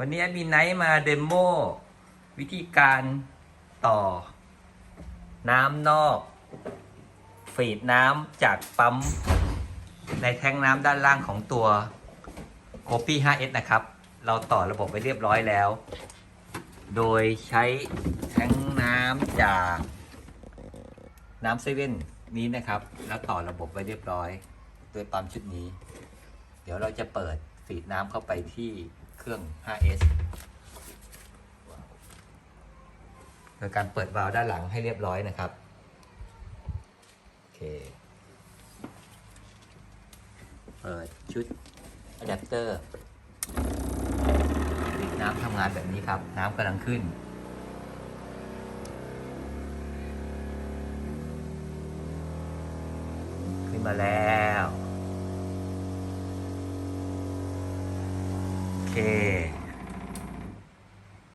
วันนี้มีไนท์มาเดโมวิธีการต่อ น้ำนอกฟีดน้ำจากปั๊ม ในแท้งน้ำด้านล่างของตัว o p 5S นะครับ เราต่อระบบไปเรียบร้อยแล้ว โดยใช้แท้งน้ำจากน้ำเซเว่นนี้นะครับ แล้วต่อระบบไว้เรียบร้อย โดยปั๊มชุดนี้ เดี๋ยวเราจะเปิดฟีดน้ำเข้าไปที่ เครื่อง 5S โดยการเปิดวาล์วด้านหลังให้เรียบร้อยนะครับ โอเค เปิดชุดอะแดปเตอร์ฟีดน้ำทำงานแบบนี้ครับ น้ำกำลังขึ้น ขึ้นมาแล้ว โอเค